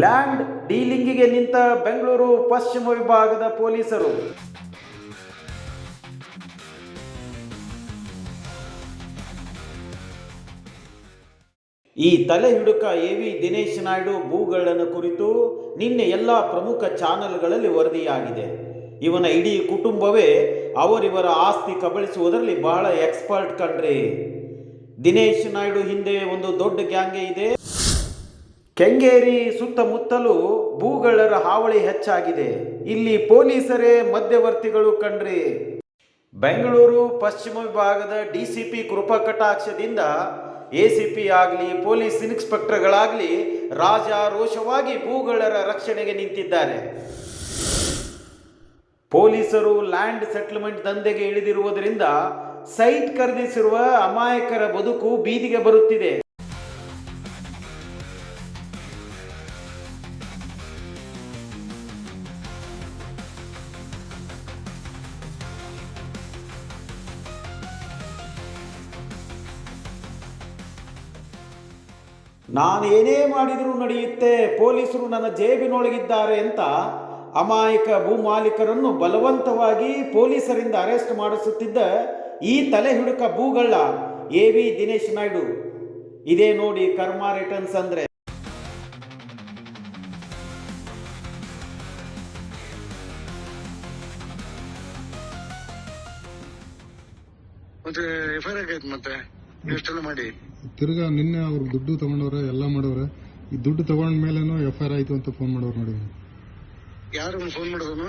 Land ಡೀಲಿಂಗಿಗೆ ನಿಂತ ಬೆಂಗಳೂರು ಪಶ್ಚಿಮ ವಿಭಾಗದ ಪೊಲೀಸರು. ಈ ತಲೆ ಹಿಡುಕ ಎ ವಿ ದಿನೇಶ್ ನಾಯ್ಡು ಭೂಗಳನ್ನು ಕುರಿತು ನಿನ್ನೆ ಎಲ್ಲ ಪ್ರಮುಖ ಚಾನೆಲ್ಗಳಲ್ಲಿ ವರದಿಯಾಗಿದೆ. ಇವನ ಇಡೀ ಕುಟುಂಬವೇ ಅವರಿವರ ಆಸ್ತಿ ಕಬಳಿಸುವುದರಲ್ಲಿ ಬಹಳ ಎಕ್ಸ್ಪರ್ಟ್ ಕಣ್ರಿ. ದಿನೇಶ್ ನಾಯ್ಡು ಹಿಂದೆ ಒಂದು ದೊಡ್ಡ ಗ್ಯಾಂಗೇ ಇದೆ. ಕೆಂಗೇರಿ ಸುತ್ತಮುತ್ತಲು ಭೂಗಳರ ಹಾವಳಿ ಹೆಚ್ಚಾಗಿದೆ. ಇಲ್ಲಿ ಪೊಲೀಸರೇ ಮಧ್ಯವರ್ತಿಗಳು ಕಂಡ್ರಿ ಬೆಂಗಳೂರು, ಪಶ್ಚಿಮ ವಿಭಾಗದ ಡಿಸಿಪಿ ಕೃಪಾ ಕಟಾಕ್ಷದಿಂದ ಎಸಿಪಿ ಆಗಲಿ, ಪೊಲೀಸ್ ಇನ್ಸ್ಪೆಕ್ಟರ್ಗಳಾಗಲಿ ರಾಜಾರೋಷವಾಗಿ ಭೂಗಳರ ರಕ್ಷಣೆಗೆ ನಿಂತಿದ್ದಾರೆ. ಪೊಲೀಸರು ಲ್ಯಾಂಡ್ ಸೆಟ್ಲ್ಮೆಂಟ್ ದಂಧೆಗೆ ಇಳಿದಿರುವುದರಿಂದ ಸೈಟ್ ಖರೀದಿಸಿರುವ ಅಮಾಯಕರ ಬದುಕು ಬೀದಿಗೆ ಬರುತ್ತಿದೆ. ನಾನು ಏನೇ ಮಾಡಿದರೂ ನಡೆಯುತ್ತೆ, ಪೊಲೀಸರು ನನ್ನ ಜೇಬಿನೊಳಗಿದ್ದಾರೆ ಅಂತ ಅಮಾಯಕ ಭೂಮಾಲೀಕರನ್ನು ಬಲವಂತವಾಗಿ ಪೊಲೀಸರಿಂದ ಅರೆಸ್ಟ್ ಮಾಡಿಸುತ್ತಿದ್ದ ಈ ತಲೆ ಹಿಡುಕ ಭೂಗಳ್ಳ ಎ ವಿ ದಿನೇಶ್ ನಾಯ್ಡು. ಇದೇ ನೋಡಿ ಕರ್ಮ ರಿಟರ್ನ್ಸ್ ಅಂದ್ರೆ. ಮತ್ತೆ? ಇಷ್ಟೆಲ್ಲ ಮಾಡಿ. ತಿರ್ಗಾ ನಿನ್ನೆ ಅವ್ರು ದುಡ್ಡು ತಗೊಂಡವ್ರೆ ಎಲ್ಲ ಮಾಡವ್ರೆ. ಈ ದುಡ್ಡು ತಗೊಂಡ ಮೇಲೇನು ಎಫ್ ಐ ಆರ್ ಆಯ್ತು ಅಂತ ಫೋನ್ ಮಾಡೋರು ನೋಡಿ. ಯಾರು ಫೋನ್ ಮಾಡೋದನು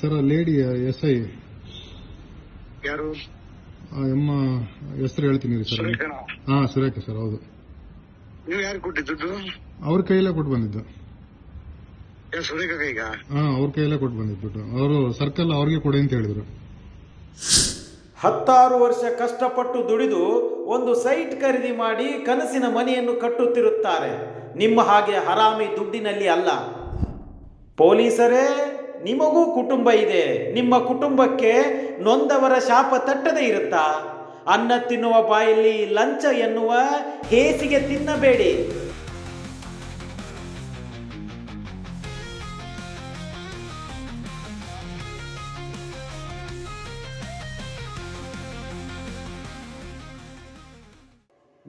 ಸರ್ ಲೇಡಿ ಎಸ್ ಐ ಯಾರು? ಎಮ್ಮ ಹೆಸರು ಹೇಳ್ತೀನಿ ರೀ ಸರ್. ಹಾ ಸುರೇಖ ಸರ್ ಹೌದು. ನೀವು ಯಾರು ಕೊಟ್ಟಿದ್ದು ದುಡ್ಡು? ಅವ್ರ ಕೈಲೇ ಕೊಟ್ಟು ಬಂದಿದ್ದು. ಸುರೇಖ ಕೈಗ? ಹಾ ಅವ್ರ ಕೈಯಲ್ಲೇ ಕೊಟ್ಟು ಬಂದಿದ್ದು ದುಡ್ಡು. ಅವರು ಸರ್ಕಲ್ ಅವ್ರಿಗೆ ಕೊಡಿ ಅಂತ ಹೇಳಿದ್ರು. ಹತ್ತಾರು ವರ್ಷ ಕಷ್ಟಪಟ್ಟು ದುಡಿದು ಒಂದು ಸೈಟ್ ಖರೀದಿ ಮಾಡಿ ಕನಸಿನ ಮನೆಯನ್ನು ಕಟ್ಟುತ್ತಿರುತ್ತಾರೆ. ನಿಮ್ಮ ಹಾಗೆ ಹರಾಮಿ ದುಡ್ಡಿನಲ್ಲಿ ಅಲ್ಲ. ಪೊಲೀಸರೇ, ನಿಮಗೂ ಕುಟುಂಬ ಇದೆ. ನಿಮ್ಮ ಕುಟುಂಬಕ್ಕೆ ನೊಂದವರ ಶಾಪ ತಟ್ಟದೇ ಇರುತ್ತಾ? ಅನ್ನ ತಿನ್ನುವ ಬಾಯಲ್ಲಿ ಲಂಚ ಎನ್ನುವ ಹೇಸಿಗೆ ತಿನ್ನಬೇಡಿ.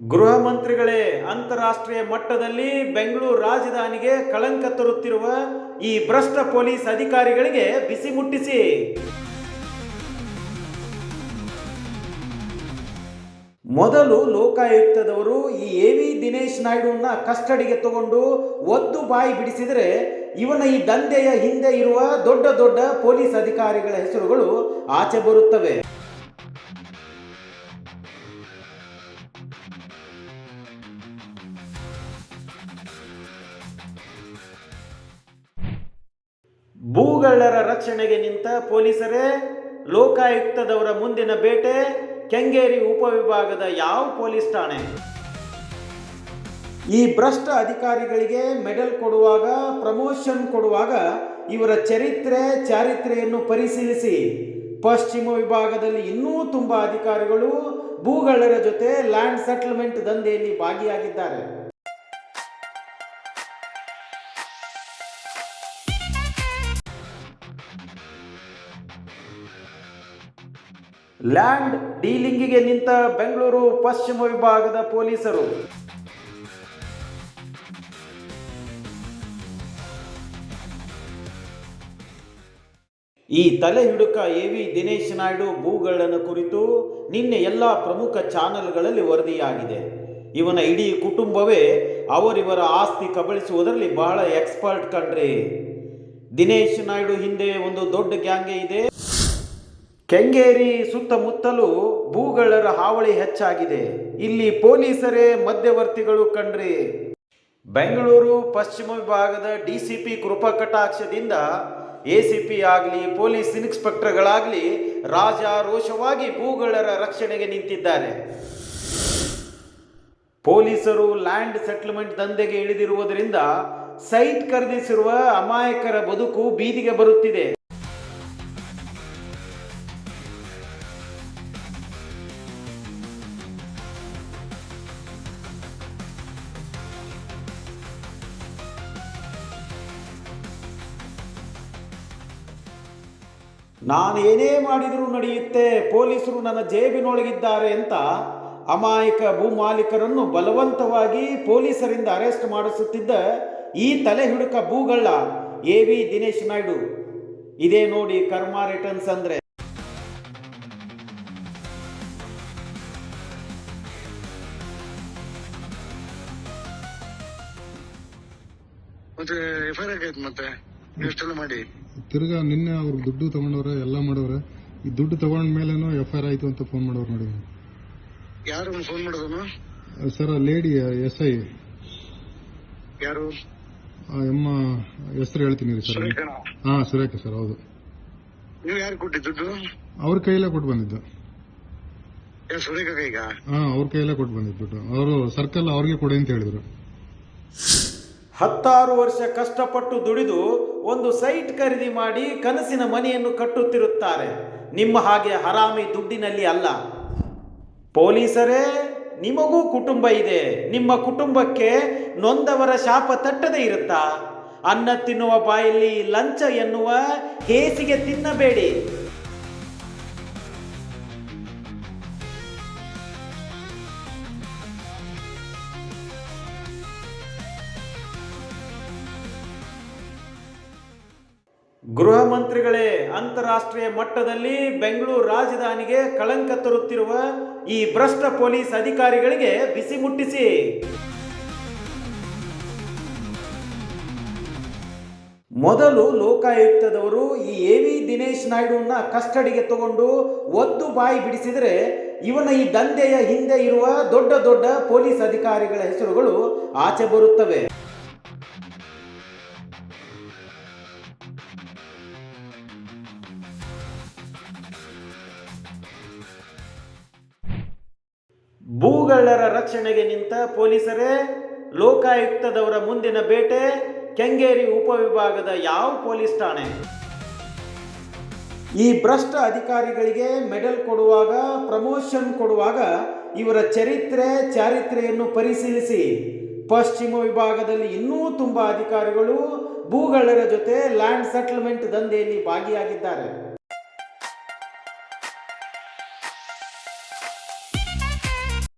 ಗೃಹ ಮಂತ್ರಿಗಳೇ, ಅಂತಾರಾಷ್ಟ್ರೀಯ ಮಟ್ಟದಲ್ಲಿ ಬೆಂಗಳೂರು ರಾಜಧಾನಿಗೆ ಕಳಂಕ ತರುತ್ತಿರುವ ಈ ಭ್ರಷ್ಟ ಪೊಲೀಸ್ ಅಧಿಕಾರಿಗಳಿಗೆ ಬಿಸಿ ಮುಟ್ಟಿಸಿ. ಮೊದಲು ಲೋಕಾಯುಕ್ತದವರು ಈ ಎ ವಿ ದಿನೇಶ್ ನಾಯ್ಡುನ ಕಸ್ಟಡಿಗೆ ತಗೊಂಡು ಒದ್ದು ಬಾಯಿ ಬಿಡಿಸಿದರೆ ಇವನ ಈ ದಂಧೆಯ ಹಿಂದೆ ಇರುವ ದೊಡ್ಡ ದೊಡ್ಡ ಪೊಲೀಸ್ ಅಧಿಕಾರಿಗಳ ಹೆಸರುಗಳು ಆಚೆ ಬರುತ್ತವೆ. ಭೂಗಳ್ಳರ ರಕ್ಷಣೆಗೆ ನಿಂತ ಪೊಲೀಸರೇ, ಲೋಕಾಯುಕ್ತದವರ ಮುಂದಿನ ಬೇಟೆ ಕೆಂಗೇರಿ ಉಪವಿಭಾಗದ ಯಾವ ಪೊಲೀಸ್ ಠಾಣೆ? ಈ ಭ್ರಷ್ಟ ಅಧಿಕಾರಿಗಳಿಗೆ ಮೆಡಲ್ ಕೊಡುವಾಗ, ಪ್ರಮೋಷನ್ ಕೊಡುವಾಗ ಇವರ ಚರಿತ್ರೆ, ಚಾರಿತ್ರೆಯನ್ನು ಪರಿಶೀಲಿಸಿ. ಪಶ್ಚಿಮ ವಿಭಾಗದಲ್ಲಿ ಇನ್ನೂ ತುಂಬ ಅಧಿಕಾರಿಗಳು ಭೂಗಳ್ಳರ ಜೊತೆ ಲ್ಯಾಂಡ್ ಸೆಟಲ್ಮೆಂಟ್ ದಂಧೆಯಲ್ಲಿ ಭಾಗಿಯಾಗಿದ್ದಾರೆ. ಲ್ಯಾಂಡ್ ಡೀಲಿಂಗಿಗೆ ನಿಂತ ಬೆಂಗಳೂರು ಪಶ್ಚಿಮ ವಿಭಾಗದ ಪೊಲೀಸರು. ಈ ತಲೆ ಹಿಡುಕ ಎ ವಿ ದಿನೇಶ್ ನಾಯ್ಡು ಭೂಗಳನ್ನ ಕುರಿತು ನಿನ್ನೆ ಎಲ್ಲ ಪ್ರಮುಖ ಚಾನೆಲ್ಗಳಲ್ಲಿ ವರದಿಯಾಗಿದೆ. ಇವನ ಇಡೀ ಕುಟುಂಬವೇ ಅವರಿವರ ಆಸ್ತಿ ಕಬಳಿಸುವುದರಲ್ಲಿ ಬಹಳ ಎಕ್ಸ್ಪರ್ಟ್ ಕಣ್ರಿ. ದಿನೇಶ್ ನಾಯ್ಡು ಹಿಂದೆ ಒಂದು ದೊಡ್ಡ ಗ್ಯಾಂಗೆ ಇದೆ. ಕೆಂಗೇರಿ ಸುತ್ತಮುತ್ತಲು ಭೂಗಳರ ಹಾವಳಿ ಹೆಚ್ಚಾಗಿದೆ. ಇಲ್ಲಿ ಪೊಲೀಸರೇ ಮಧ್ಯವರ್ತಿಗಳು ಕಂಡ್ರಿ ಬೆಂಗಳೂರು, ಪಶ್ಚಿಮ ವಿಭಾಗದ ಡಿಸಿಪಿ ಕೃಪಾ ಕಟಾಕ್ಷದಿಂದ ಎಸಿಪಿ ಆಗಲಿ, ಪೊಲೀಸ್ ಇನ್ಸ್ಪೆಕ್ಟರ್ಗಳಾಗಲಿ ರಾಜಾರೋಷವಾಗಿ ಭೂಗಳರ ರಕ್ಷಣೆಗೆ ನಿಂತಿದ್ದಾರೆ. ಪೊಲೀಸರು ಲ್ಯಾಂಡ್ ಸೆಟ್ಲ್ಮೆಂಟ್ ದಂಧೆಗೆ ಇಳಿದಿರುವುದರಿಂದ ಸೈಟ್ ಖರೀದಿಸಿರುವ ಅಮಾಯಕರ ಬದುಕು ಬೀದಿಗೆ ಬರುತ್ತಿದೆ. ನಾನು ಏನೇ ಮಾಡಿದರೂ ನಡೆಯುತ್ತೆ, ಪೊಲೀಸರು ನನ್ನ ಜೇಬಿನೊಳಗಿದ್ದಾರೆ ಅಂತ ಅಮಾಯಕ ಭೂಮಾಲೀಕರನ್ನು ಬಲವಂತವಾಗಿ ಪೊಲೀಸರಿಂದ ಅರೆಸ್ಟ್ ಮಾಡಿಸುತ್ತಿದ್ದ ಈ ತಲೆ ಹಿಡುಕ ಭೂಗಳ್ಳ ಎ ವಿ ದಿನೇಶ್ ನಾಯ್ಡು. ಇದೇ ನೋಡಿ ಕರ್ಮ ರಿಟರ್ನ್ಸ್ ಅಂದ್ರೆ. ಮತ್ತೆ? ಇಷ್ಟೆಲ್ಲ ಮಾಡಿ? ತಿರ್ಗಾ ನಿನ್ನೆ ಅವ್ರ ದುಡ್ಡು ತಗೊಂಡವ್ರೆ ಎಲ್ಲ ಮಾಡವ್ರೆ. ಈ ದುಡ್ಡು ತಗೊಂಡ ಮೇಲೇನೋ ಎಫ್ ಐ ಆರ್ ಆಯ್ತು ಅಂತ ಫೋನ್ ಮಾಡೋರು ನೋಡಿ. ಯಾರು ಫೋನ್ ಮಾಡೋದನು? ಸರ್ ಲೇಡಿ ಎಸ್ ಐ ಯಾರು? ಎಮ್ಮ ಹೆಸರು ಹೇಳ್ತೀನಿ ಸರ್. ಹಾ ಆಯ್ತು ಸರ್ ಹೌದು. ನೀವು ಯಾರು ಕೊಟ್ಟಿದ್ದು ದುಡ್ಡು? ಅವ್ರ ಕೈಲೇ ಕೊಟ್ಟು ಬಂದಿದ್ದು. ಸುರೇಖ ಕೈಗ? ಹಾ ಅವ್ರ ಕೈಯಲ್ಲೇ ಕೊಟ್ಟು ಬಂದಿದ್ದು ದುಡ್ಡು. ಅವರು ಸರ್ಕಲ್ ಅವ್ರಿಗೆ ಕೊಡಿ ಅಂತ ಹೇಳಿದ್ರು. ಹತ್ತಾರು ವರ್ಷ ಕಷ್ಟಪಟ್ಟು ದುಡಿದು ಒಂದು ಸೈಟ್ ಖರೀದಿ ಮಾಡಿ ಕನಸಿನ ಮನೆಯನ್ನು ಕಟ್ಟುತ್ತಿರುತ್ತಾರೆ. ನಿಮ್ಮ ಹಾಗೆ ಹರಾಮಿ ದುಡ್ಡಿನಲ್ಲಿ ಅಲ್ಲ. ಪೊಲೀಸರೇ, ನಿಮಗೂ ಕುಟುಂಬ ಇದೆ. ನಿಮ್ಮ ಕುಟುಂಬಕ್ಕೆ ನೊಂದವರ ಶಾಪ ತಟ್ಟದೇ ಇರುತ್ತಾ? ಅನ್ನ ತಿನ್ನುವ ಬಾಯಲ್ಲಿ ಲಂಚ ಎನ್ನುವ ಹೇಸಿಗೆ ತಿನ್ನಬೇಡಿ. ಗೃಹ ಮಂತ್ರಿಗಳೇ, ಅಂತಾರಾಷ್ಟ್ರೀಯ ಮಟ್ಟದಲ್ಲಿ ಬೆಂಗಳೂರು ರಾಜಧಾನಿಗೆ ಕಳಂಕ ತರುತ್ತಿರುವ ಈ ಭ್ರಷ್ಟ ಪೊಲೀಸ್ ಅಧಿಕಾರಿಗಳಿಗೆ ಬಿಸಿ ಮುಟ್ಟಿಸಿ. ಮೊದಲು ಲೋಕಾಯುಕ್ತದವರು ಈ ಎ ವಿ ದಿನೇಶ್ ನಾಯ್ಡುನ ಕಸ್ಟಡಿಗೆ ತಗೊಂಡು ಒದ್ದು ಬಾಯಿ ಬಿಡಿಸಿದರೆ ಇವನ ಈ ದಂಧೆಯ ಹಿಂದೆ ಇರುವ ದೊಡ್ಡ ದೊಡ್ಡ ಪೊಲೀಸ್ ಅಧಿಕಾರಿಗಳ ಹೆಸರುಗಳು ಆಚೆ ಬರುತ್ತವೆ. ಭೂಗಳ್ಳರ ರಕ್ಷಣೆಗೆ ನಿಂತ ಪೊಲೀಸರೇ, ಲೋಕಾಯುಕ್ತದವರ ಮುಂದಿನ ಬೇಟೆ ಕೆಂಗೇರಿ ಉಪವಿಭಾಗದ ಯಾವ ಪೊಲೀಸ್ ಠಾಣೆ? ಈ ಭ್ರಷ್ಟ ಅಧಿಕಾರಿಗಳಿಗೆ ಮೆಡಲ್ ಕೊಡುವಾಗ, ಪ್ರಮೋಷನ್ ಕೊಡುವಾಗ ಇವರ ಚರಿತ್ರೆ, ಚಾರಿತ್ರೆಯನ್ನು ಪರಿಶೀಲಿಸಿ. ಪಶ್ಚಿಮ ವಿಭಾಗದಲ್ಲಿ ಇನ್ನೂ ತುಂಬ ಅಧಿಕಾರಿಗಳು ಭೂಗಳ್ಳರ ಜೊತೆ ಲ್ಯಾಂಡ್ ಸೆಟಲ್ಮೆಂಟ್ ದಂಧೆಯಲ್ಲಿ ಭಾಗಿಯಾಗಿದ್ದಾರೆ.